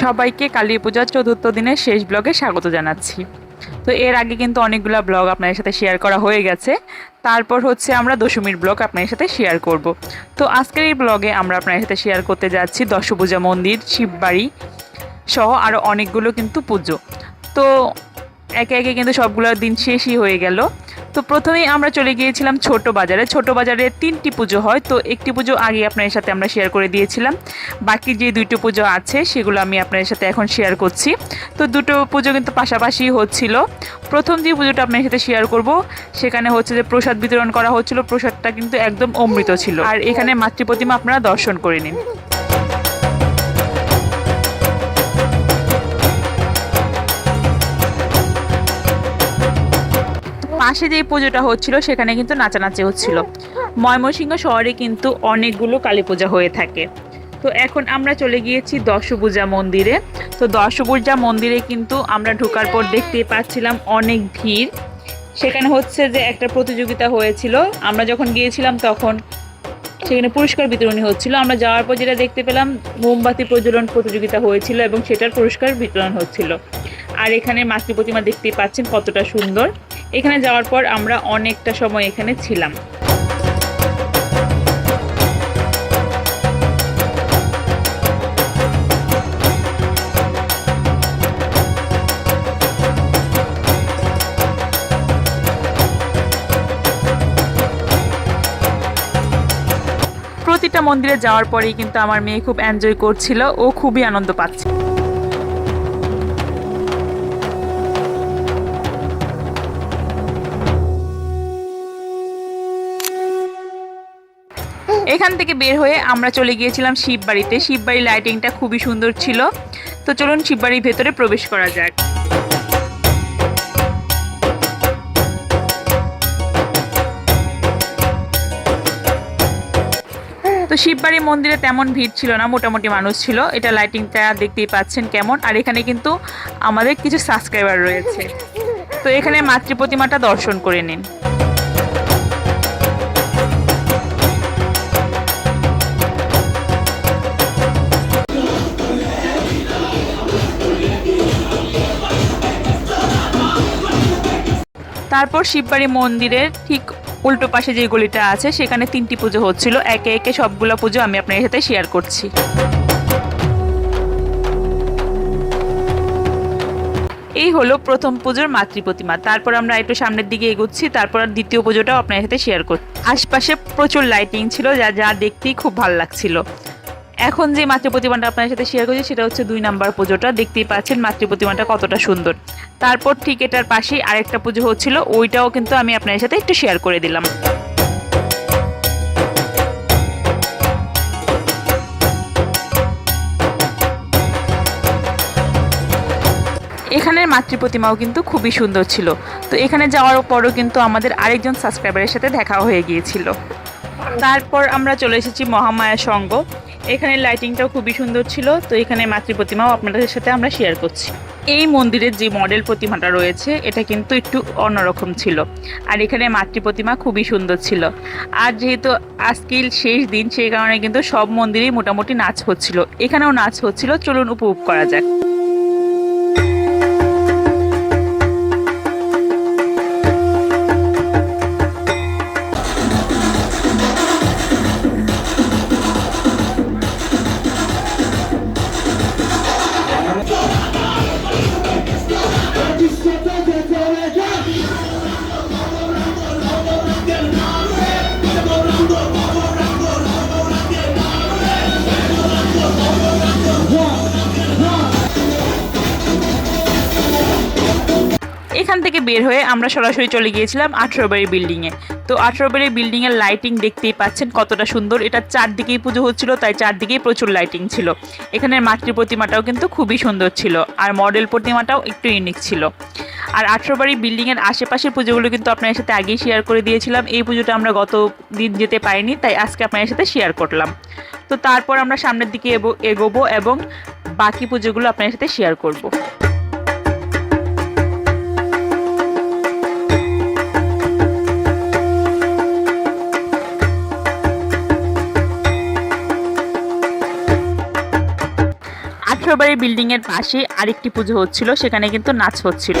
সবাইকে কালী পূজার চতুর্থ দিনের শেষ ব্লগে স্বাগত জানাচ্ছি। তো এর আগে কিন্তু অনেকগুলো ব্লগ আপনাদের সাথে শেয়ার করা হয়ে গেছে। তারপর হচ্ছে আমরা দশমীর ব্লগ আপনাদের সাথে শেয়ার করব। তো আজকের এই ব্লগে আমরা আপনাদের সাথে শেয়ার করতে যাচ্ছি দশপূজা মন্দির, শিববাড়ি সহ আরও অনেকগুলো কিন্তু পুজো। তো একে একে কিন্তু সবগুলো দিন শেষই হয়ে গেল। তো প্রথমেই আমরা চলে গিয়েছিলাম ছোট বাজারে। ছোট বাজারে তিনটি পুজো হয়, তো একটি পুজো আগে আপনাদের সাথে আমরা শেয়ার করে দিয়েছিলাম। বাকি যে দুটো পুজো আছে, সেগুলো আমি আপনাদের সাথে এখন শেয়ার করছি। তো দুটো পুজো কিন্তু পাশাপাশি হচ্ছিল। প্রথম যে পুজোটা আপনাদের সাথে শেয়ার করব, সেখানে হচ্ছে যে প্রসাদ বিতরণ করা হচ্ছিল। প্রসাদটা কিন্তু একদম অমৃত ছিল। আর এখানে মাতৃপ্রতিমা আপনারা দর্শন করে নিন। পাশে যে পুজোটা হচ্ছিল, সেখানে কিন্তু নাচানাচি হচ্ছিল। ময়মনসিংহ শহরে কিন্তু অনেকগুলো কালী পূজা হয়ে থাকে। তো এখন আমরা চলে গিয়েছি দশপূজা মন্দিরে। তো দশপূজা মন্দিরে কিন্তু আমরা ঢোকার পর দেখতে পাচ্ছিলাম অনেক ভিড়। সেখানে হচ্ছে যে একটা প্রতিযোগিতা হয়েছিল। আমরা যখন গিয়েছিলাম তখন সেখানে পুরস্কার বিতরণী হচ্ছিল। আমরা যাওয়ার পর যেটা দেখতে পেলাম, মোমবাতি প্রজ্বলন প্রতিযোগিতা হয়েছিল এবং সেটার পুরস্কার বিতরণ হচ্ছিল। আর এখানে মাতৃ প্রতিমা দেখতেই পাচ্ছেন কতটা সুন্দর। এখানে যাওয়ার পর আমরা অনেকটা সময় এখানে ছিলাম। প্রতিটা মন্দিরে যাওয়ার পরেই কিন্তু আমার মেয়ে খুব এনজয় করছিল, ও খুবই আনন্দ পাচ্ছে। এখান থেকে বের হয়ে আমরা চলে গিয়েছিলাম শিববাড়িতে। শিববাড়ির লাইটিংটা খুবই সুন্দর ছিল। তো চলুন শিববাড়ির ভেতরে প্রবেশ করা যাক। তো শিববাড়ি মন্দিরে তেমন ভিড় ছিল না, মোটামুটি মানুষ ছিল। এটা লাইটিংটা দেখতেই পাচ্ছেন কেমন। আর এখানে কিন্তু আমাদের কিছু সাবস্ক্রাইবার রয়েছে। তো এখানে মাতৃ প্রতিমাটা দর্শন করে নিন। তারপর শিববাড়ি মন্দিরের ঠিক উল্টো পাশে যে গলিটা আছে, সেখানে তিনটি পুজো হচ্ছিল। একে একে সবগুলো পুজো আমি আপনার সাথে শেয়ার করছি। এই হলো প্রথম পুজোর মাতৃ প্রতিমা। তারপর আমরা একটু সামনের দিকে এগোচ্ছি, তারপর আর দ্বিতীয় পুজোটাও আপনার সাথে শেয়ার করছি। আশপাশে প্রচুর লাইটিং ছিল, যা যা দেখতেই খুব ভালো লাগছিল। এখন যে মাতৃ প্রতিমাটা আপনার সাথে শেয়ার করছি, সেটা হচ্ছে দুই নাম্বার পুজোটা। দেখতেই পাচ্ছেন মাতৃ প্রতিমাটা কতটা সুন্দর। তারপর ঠিক এটার পাশেই আরেকটা পুজো হচ্ছিল, ওইটাও কিন্তু আমি আপনার সাথে একটু শেয়ার করে দিলাম। এখানের মাতৃ প্রতিমাও কিন্তু খুবই সুন্দর ছিল। তো এখানে যাওয়ার পরও কিন্তু আমাদের আরেকজন সাবস্ক্রাইবারের সাথে দেখা হয়ে গিয়েছিল। তারপর আমরা চলে এসেছি মহামায়া সঙ্গ এখানে লাইটিংটাও খুবই সুন্দর ছিল, তো এখানে মাতৃ প্রতিমাও আপনাদের সাথে আমরা শেয়ার করছি। এই মন্দিরের যে মডেল প্রতিমাটা রয়েছে, এটা কিন্তু একটু অন্যরকম ছিল। আর এখানে মাতৃ প্রতিমা খুবই সুন্দর ছিল। আর যেহেতু আজকের শেষ দিন, সেই কারণে কিন্তু সব মন্দিরেই মোটামুটি নাচ হচ্ছিল। এখানেও নাচ হচ্ছিল, চলুন উপভোগ করা যাক। এখান থেকে বের হয়ে আমরা সরাসরি চলে গিয়েছিলাম আঠেরোবাড়ি বিল্ডিংয়ে। তো আঠেরোবাড়ি বিল্ডিংয়ের লাইটিং দেখতেই পাচ্ছেন কতটা সুন্দর। এটা চারদিকেই পুজো হচ্ছিল, তাই চারদিকেই প্রচুর লাইটিং ছিল। এখানের মাতৃ প্রতিমাটাও কিন্তু খুবই সুন্দর ছিল, আর মডেল প্রতিমাটাও একটু ইউনিক ছিল। আর আঠেরোবাড়ি বিল্ডিংয়ের আশেপাশের পুজোগুলো কিন্তু আপনাদের সাথে আগেই শেয়ার করে দিয়েছিলাম। এই পুজোটা আমরা গত দিন যেতে পারিনি, তাই আজকে আপনাদের সাথে শেয়ার করলাম। তো তারপর আমরা সামনের দিকে এগো- এগোবো এবং বাকি পুজোগুলো আপনার সাথে শেয়ার করব। শ্বশুরবাড়ির বিল্ডিং এর পাশে আরেকটি পুজো হচ্ছিল, সেখানে কিন্তু নাচ হচ্ছিল।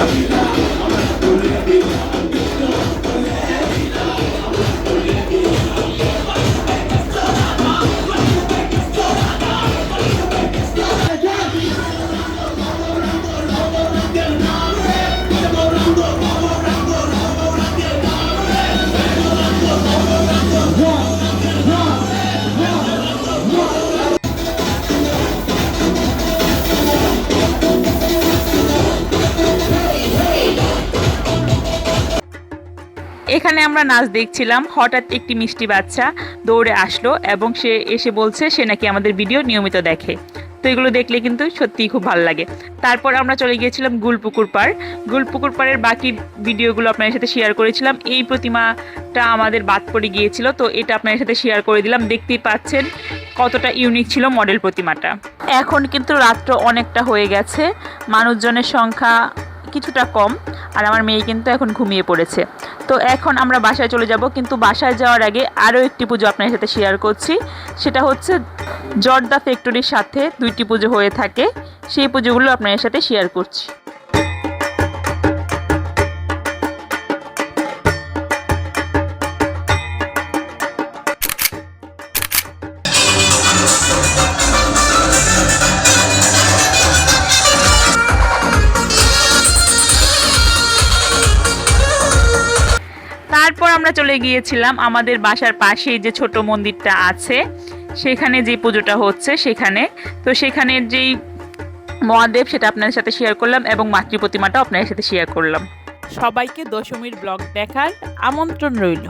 এখানে আমরা নাচ দেখছিলাম। হঠাৎ একটি মিষ্টি বাচ্চা দৌড়ে আসলো এবং সে এসে বলছে, সে নাকি আমাদের ভিডিও নিয়মিত দেখে। তো এগুলো দেখলে কিন্তু সত্যিই খুব ভালো লাগে। তারপর আমরা চলে গিয়েছিলাম গুলপুকুর পাড়। গুলপুকুর পাড়ের বাকি ভিডিওগুলো আপনাদের সাথে শেয়ার করেছিলাম। এই প্রতিমাটা আমাদের বাদ পড়ে গিয়েছিল, তো এটা আপনাদের সাথে শেয়ার করে দিলাম। দেখতেই পাচ্ছেন কতটা ইউনিক ছিল মডেল প্রতিমাটা। এখন কিন্তু রাত্র অনেকটা হয়ে গেছে। মানুষজনের সংখ্যা কিছুটা কম, আর আমার মেয়ে কিন্তু এখন ঘুমিয়ে পড়েছে। তো এখন আমরা বাসায় চলে যাব, কিন্তু বাসায় যাওয়ার আগে আরও একটি পুজো আপনার সাথে শেয়ার করছি। সেটা হচ্ছে জর্দা ফ্যাক্টরির সাথে দুইটি পুজো হয়ে থাকে। সেই পুজোগুলো আপনার সাথে শেয়ার করছি। তারপর আমরা চলে গিয়েছিলাম আমাদের বাসার পাশে যে ছোট মন্দিরটা আছে, সেখানে যে পুজোটা হচ্ছে সেখানে। তো সেখানের যেই মহাদেব সেটা আপনাদের সাথে শেয়ার করলাম এবং মাতৃ প্রতিমাটাও আপনাদের সাথে শেয়ার করলাম। সবাইকে দশমীর ব্লগ দেখার আমন্ত্রণ রইল।